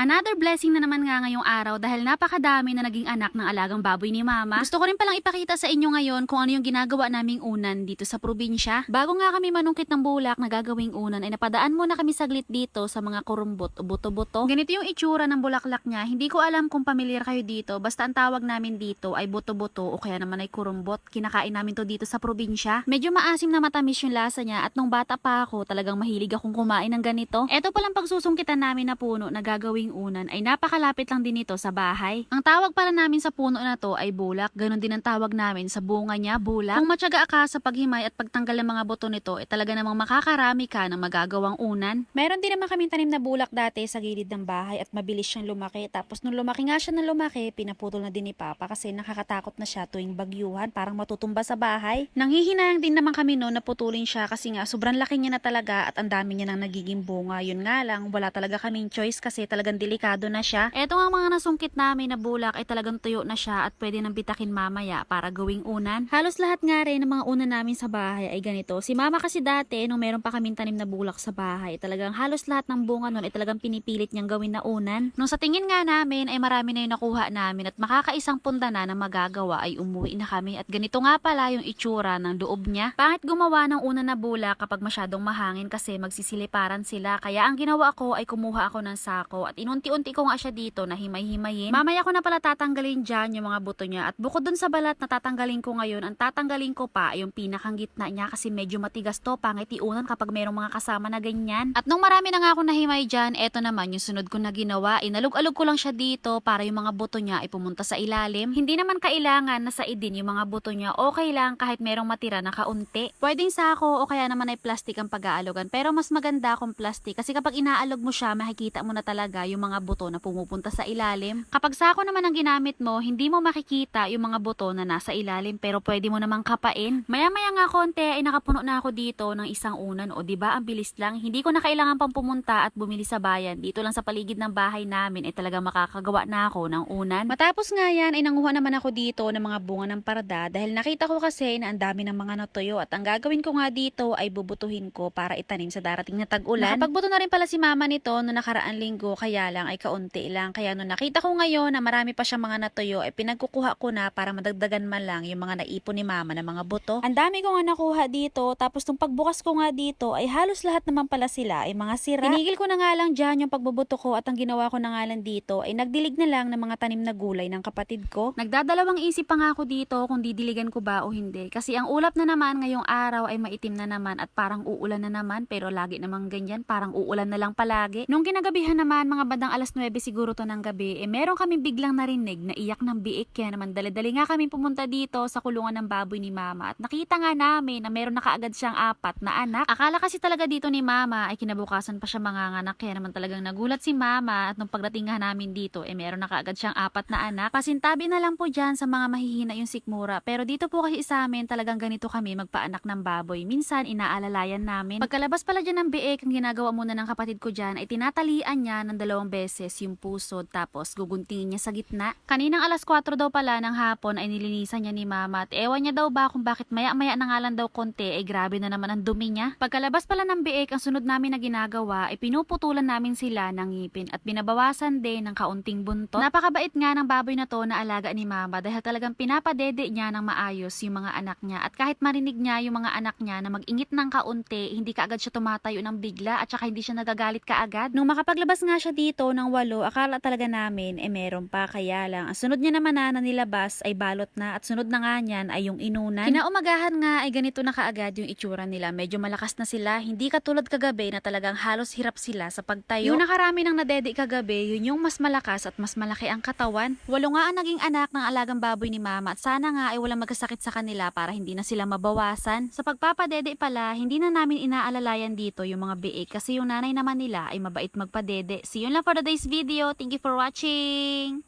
Another blessing na naman nga ngayong araw dahil napakadami na naging anak ng alagang baboy ni Mama. Gusto ko rin palang ipakita sa inyo ngayon kung ano yung ginagawa naming unan dito sa probinsya. Bago nga kami manungkit ng bulak na gagawing unan ay napadaan muna kami saglit dito sa mga kurumbot o buto-buto. Ganito yung itsura ng bulaklak niya. Hindi ko alam kung pamilyar kayo dito. Basta ang tawag namin dito ay buto-buto o kaya naman ay kurumbot. Kinakain namin to dito sa probinsya. Medyo maasim na matamis yung lasa niya at nung bata pa ako talagang mahilig akong kumain ng ganito. Eto palang pagsusungkitan namin na puno na gagawing unan ay napakalapit lang din ito sa bahay. Ang tawag pala namin sa puno na to ay bulak. Ganon din ang tawag namin sa bunga niya, bulak. Kung matyaga ka sa paghimay at pagtanggal ng mga buto nito, ay talaga namang makakarami ka ng magagawang unan. Meron din naman kami tanim na bulak dati sa gilid ng bahay at mabilis siyang lumaki. Tapos nung lumaki nga siya na lumaki, pinaputol na din ni Papa kasi nakakatakot na siya tuwing bagyuhan, parang matutumba sa bahay. Nanghihinayang din naman kami noon na putulin siya kasi nga sobrang laki niya na talaga at ang dami niya nang nagiging bunga. Yun nga lang, wala talaga kaming choice kasi talagang delikado na siya. Eto nga mga nasungkit namin na bulak ay talagang tuyo na siya at pwede nang bitakin mamaya para gawing unan. Halos lahat nga rin ng mga unan namin sa bahay ay ganito. Si mama kasi dati, nung meron pa kaming tanim na bulak sa bahay, talagang halos lahat ng bunga nun ay talagang pinipilit niyang gawin na unan. Nung sa tingin nga namin ay marami na yung nakuha namin at makakaisang punta na na magagawa ay umuwi na kami at ganito nga pala yung itsura ng loob niya. Pangit gumawa ng unan na bulak kapag masyadong mahangin kasi magsisiliparan sila. Kaya ang ginawa ko ay kumuha ako ng sako at inunti-unti ko nga siya dito na himay-himayin. Mamaya ko na pala tatanggalin dyan yung mga buto niya at bukod dun sa balat na tatanggalin ko ngayon, ang tatanggalin ko pa ay yung pinakang gitna niya kasi medyo matigas to, pangit iunan kapag mayroong mga kasama na ganyan. At nung marami na nga ako nahimay dyan, eto naman yung sunod ko na ginawa, inalog-alog ko lang siya dito para yung mga buto niya ay pumunta sa ilalim. Hindi naman kailangan na sa idin yung mga buto niya, okay lang kahit merong matira na kaunti. Pwedeng sako o kaya naman ay plastic ang pag-aalogan, pero mas maganda kung plastic kasi kapag inaalog mo siya, makikita mo na talaga yung mga buto na pumupunta sa ilalim. Kapag sako naman ang ginamit mo, hindi mo makikita yung mga buto na nasa ilalim pero pwede mo namang kapain. Maya-maya nga konti ay nakapuno na ako dito ng isang unan o 'di ba ang bilis lang. Hindi ko na kailangan pang pumunta at bumili sa bayan. Dito lang sa paligid ng bahay namin ay talaga makakagawa na ako ng unan. Matapos nga yan ay nanguha naman ako dito ng mga bunga ng parda dahil nakita ko kasi na ang dami ng mga natuyo at ang gagawin ko nga dito ay bubutuhin ko para itanim sa darating na tag-ulan. Nakapagbuto na rin pala si mama nito no nakaraan linggo kaya lang ay kaunti lang. Kaya no nakita ko ngayon na marami pa siyang mga natuyo ay pinagkukuha ko na para madagdagan man lang yung mga naipon ni mama ng mga buto. Ang dami ko nga nakuha dito tapos nung pagbukas ko nga dito ay halos lahat naman pala sila ay mga sira. Tinigil ko na nga lang dyan yung pagbubuto ko at ang ginawa ko na nga lang dito ay nagdilig na lang ng mga tanim na gulay ng kapatid ko. Nagdadalawang isip pa nga ako dito kung didiligan ko ba o hindi kasi ang ulap na naman ngayong araw ay maitim na naman at parang uulan na naman pero lagi namang ganyan parang uulan na lang palagi. Nung kinagabihan naman mga bandang alas 9 siguro to ng gabi eh meron kami biglang narinig na iyak ng biik kaya naman dali-dali nga kami pumunta dito sa kulungan ng baboy ni mama at nakita nga namin na meron na kaagad siyang apat na anak. Akala kasi talaga dito ni mama ay kinabukasan pa siya manganganak kaya naman talagang nagulat si mama at nung pagdating nga namin dito eh meron na kaagad siyang apat na anak. Pasintabi na lang po dyan sa mga mahihina yung sikmura pero dito po kasi sa amin talagang ganito kami magpaanak ng baboy. Minsan inaalalayan namin. Pagkalabas pala dyan ng biik ang ginagawa muna ng kapatid ko dyan ay tinatalian niya ng dalawang beses yung pusod tapos guguntingin niya sa gitna. Kaninang alas 4 daw pala ng hapon ay nilinisan niya ni mama at ewan niya daw ba kung bakit maya-maya na nga lang daw konti ay grabe na naman ang dumi niya. Pagkalabas pala ng biik ang sunod namin na ginagawa ay pinuputulan namin sila ng ngipin at binabawasan din ng kaunting buntot. Napakabait nga ng baboy na to na alaga ni mama dahil talagang pinapadede niya ng maayos yung mga anak niya at kahit marinig niya yung mga anak niya na mag-ingit ng kaunti, hindi kaagad siya tumatayo ng bigla at saka hindi siya nagagalit kaagad. Nung makapaglabas nga siya dito ng walo, akala talaga namin eh meron pa kaya lang. Ang sunod niya naman na na nilabas ay balot na at sunod na nga niyan ay yung inunan. Kinaumagahan nga ay ganito na kaagad yung itsura nila. Medyo malakas na sila, hindi katulad kagabi na talagang halos hirap sila sa pagtayo. Yung nakarami ng nadedi kagabi, yun yung mas malakas at mas malaki ang katawan. Walo nga ang naging anak ng alagang baboy ni mama at sana nga ay walang magkasakit sa kanila para hindi na sila mabawasan. Sa pagpapadede pala, hindi na namin inaalalayan dito yung mga biik kasi yung nanay naman nila ay mabait magpadede. See you lang for today's video. Thank you for watching!